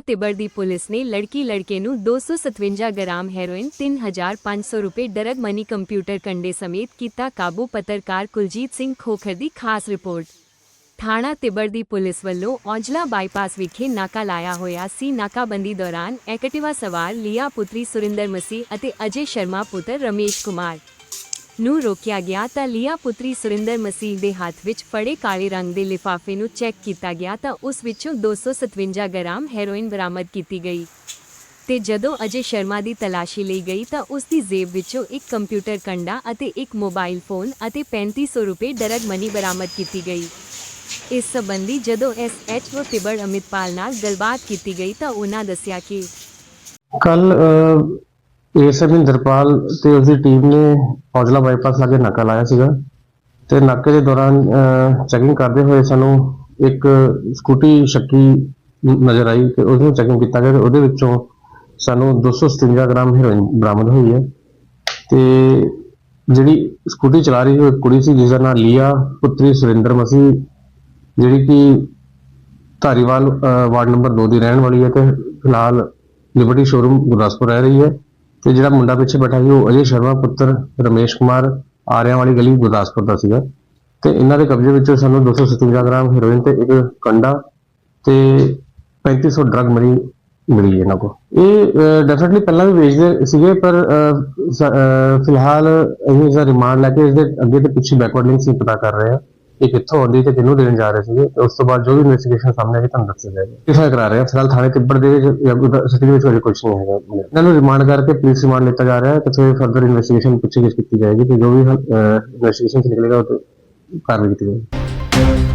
ਤਿੱਬੜ ਦੀ police ਨੇ ਲੜਕੀ ਲੜਕੇ ਨੂੰ 257 ਗ੍ਰਾਮ ਹੈਰੋਇਨ 3500 ਰੁਪਏ ਡਰਗ ਮਨੀ ਕੰਪਿਊਟਰ ਕੰਡੇ ਸਮੇਤ ਕੀਤਾ ਕਾਬੂ ਪੱਤਰਕਾਰ ਕੁਲਜੀਤ ਸਿੰਘ ਖੋਖਰ ਦੀ ਖਾਸ ਰਿਪੋਰਟ। ਥਾਣਾ ਤਿੱਬੜ ਦੀ ਪੁਲਿਸ ਵੱਲੋਂ ਔਜਲਾ ਬਾਈਪਾਸ ਵਿਖੇ ਨਾਕਾ ਲਾਇਆ ਹੋਇਆ ਸੀ। ਨਾਕਾਬੰਦੀ ਦੌਰਾਨ ਐਕਟਿਵਾ ਸਵਾਰ ਲੀਆ ਪੁੱਤਰੀ ਸੁਰਿੰਦਰ ਮਸੀਹ ਅਤੇ ਅਜੇ ਸ਼ਰਮਾ ਪੁੱਤਰ ਰਮੇਸ਼ ਕੁਮਾਰ ਨੂੰ ਰੋਕਿਆ ਗਿਆ ਤਾਂ ਲੀਆ ਪੁੱਤਰੀ ਸੁਰਿੰਦਰ ਮਸੀਹ ਦੇ ਹੱਥ ਵਿੱਚ ਫੜੇ ਕਾਲੇ ਰੰਗ ਦੇ ਲਿਫਾਫੇ ਨੂੰ ਚੈੱਕ ਕੀਤਾ ਗਿਆ ਤਾਂ ਉਸ ਵਿੱਚੋਂ 257 ਗ੍ਰਾਮ ਹੈਰੋਇਨ ਬਰਾਮਦ ਕੀਤੀ ਗਈ। ਤੇ ਜਦੋਂ ਅਜੇ ਸ਼ਰਮਾ ਦੀ ਤਲਾਸ਼ੀ ਲਈ ਗਈ ਤਾਂ ਉਸ ਦੀ ਜੇਬ ਵਿੱਚੋਂ ਇੱਕ ਕੰਪਿਊਟਰ ਕੰਡਾ ਅਤੇ ਇੱਕ ਮੋਬਾਈਲ ਫੋਨ ਅਤੇ 3500 ਰੁਪਏ ਡਰਗ ਮਨੀ ਬਰਾਮਦ ਕੀਤੀ ਗਈ। ਇਸ ਸੰਬੰਧੀ ਜਦੋਂ S H SHO Tibbar Amitpal ਨਾਲ ਗੱਲਬਾਤ ਕੀਤੀ ਗਈ ਤਾਂ ਉਹਨਾਂ ਦੱਸਿਆ ਕਿ ਕੱਲ ਏਐਸਐਮ ਇੰਦਰਪਾਲ ਤੇ ਉਸਦੀ ਟੀਮ ਨੇ ਔਜਲਾ ਬਾਈਪਾਸ ਲਾਗੇ ਨਾਕਾ ਲਾਇਆ ਸੀਗਾ ਤੇ ਨਾਕੇ ਦੇ ਦੌਰਾਨ ਚੈਕਿੰਗ ਕਰਦੇ ਹੋਏ ਸਾਨੂੰ ਇੱਕ ਸਕੂਟੀ ਸ਼ੱਕੀ ਨਜ਼ਰ ਆਈ ਤੇ ਉਸ ਨੂੰ ਚੈਕਿੰਗ ਕੀਤਾ ਗਿਆ ਤੇ ਉਹਦੇ ਵਿੱਚੋਂ ਸਾਨੂੰ 257 ਗ੍ਰਾਮ ਹੈਰੋਇਨ ਬਰਾਮਦ ਹੋਈ ਹੈ ਤੇ ਜਿਹੜੀ ਸਕੂਟੀ ਚਲਾ ਰਹੀ ਉਹ ਇੱਕ ਕੁੜੀ ਸੀ ਜਿਸ ਦਾ ਨਾਮ ਲੀਆ, ਪੁੱਤਰੀ ਸੁਰਿੰਦਰ ਮਸੀਹ ਜਿਹੜੀ ਕਿ ਧਾਰੀਵਾਲ ਵਾਰਡ ਨੰਬਰ 2 ਦੀ ਰਹਿਣ ਵਾਲੀ ਹੈ ਤੇ ਫਿਲਹਾਲ ਲਿਬਰਟੀ ਸ਼ੋਰੂਮ ਗੁਰਦਾਸਪੁਰ ਰਹਿ ਰਹੀ ਹੈ। ਤੇ ਜਿਹੜਾ ਮੁੰਡਾ ਪਿੱਛੇ ਬੈਠਾ ਸੀ, ਉਹ ਅਜੇ ਸ਼ਰਮਾ ਪੁੱਤਰ ਰਮੇਸ਼ ਕੁਮਾਰ ਆਰਿਆਂ ਵਾਲੀ ਗਲੀ ਗੁਰਦਾਸਪੁਰ ਦਾ ਸੀਗਾ। ਤੇ ਇਹਨਾਂ ਦੇ ਕਬਜ਼ੇ ਵਿੱਚੋਂ ਸਾਨੂੰ 257 ਗ੍ਰਾਮ ਹੈਰੋਇਨ ਤੇ ਇੱਕ ਕੰਡਾ ਤੇ 3500 ਡਰਗ ਮਨੀ ਮਿਲੀ ਇਹਨਾਂ ਕੋ ਇਹ ਡੈਫੀਨਿਟਲੀ ਪਹਿਲਾਂ ਵੀ ਵੇਚਦੇ ਸੀਗੇ, ਪਰ ਫਿਲਹਾਲ ਅਸੀਂ ਇਸ ਰਿਮਾਂਡ ਲੈ ਕੇ ਇਸ ਦੇ ਅੱਗੇ ਤੇ ਪਿੱਛੇ ਬੈਕਵਰਡ ਲਿੰਕ ਸੀ ਪਤਾ ਕਰ ਰਹੇ ਹਾਂ ਇਹ ਕਿੱਥੋਂ ਆਉਂਦੀ ਤੇ ਕਿਹਨੂੰ ਦੇਣ ਜਾ ਰਹੇ ਸੀਗੇ? ਤੇ ਉਸ ਤੋਂ ਬਾਅਦ ਜੋ ਵੀ ਇਨਵੈਸਟੀਗੇਸ਼ਨ ਸਾਹਮਣੇ ਆਏਗੀ ਤੁਹਾਨੂੰ ਦੱਸਿਆ ਜਾਏਗਾ। ਕਿਫਾਇ ਕਰਾ ਰਹੇ ਹਾਂ ਫਿਲਹਾਲ ਥਾਣੇ ਤਿੱਬੜ ਦੇ ਵਿੱਚ ਸਿਟੀ ਵਿੱਚ ਕੋਈ ਕੁਝ ਨਹੀਂ ਹੈਗਾ। ਇਹਨਾਂ ਨੂੰ ਰਿਮਾਂਡ ਕਰਕੇ ਪੁਲਿਸ ਰਿਮਾਂਡ ਲਿੱਤਾ ਜਾ ਰਿਹਾ ਹੈ ਤੇ ਫਿਰ ਫਰਦਰ ਇਨਵੈਸਟੀਗੇਸ਼ਨ ਪੁੱਛਗਿੱਛ ਕੀਤੀ ਜਾਏਗੀ ਤੇ ਜੋ ਵੀ ਇਨਵੈਸਟੀਗੇਸ਼ਨ ਨਿਕਲੇਗਾ ਉਹ ਕਾਰਵਾਈ ਕੀਤੀ ਜਾਏਗੀ।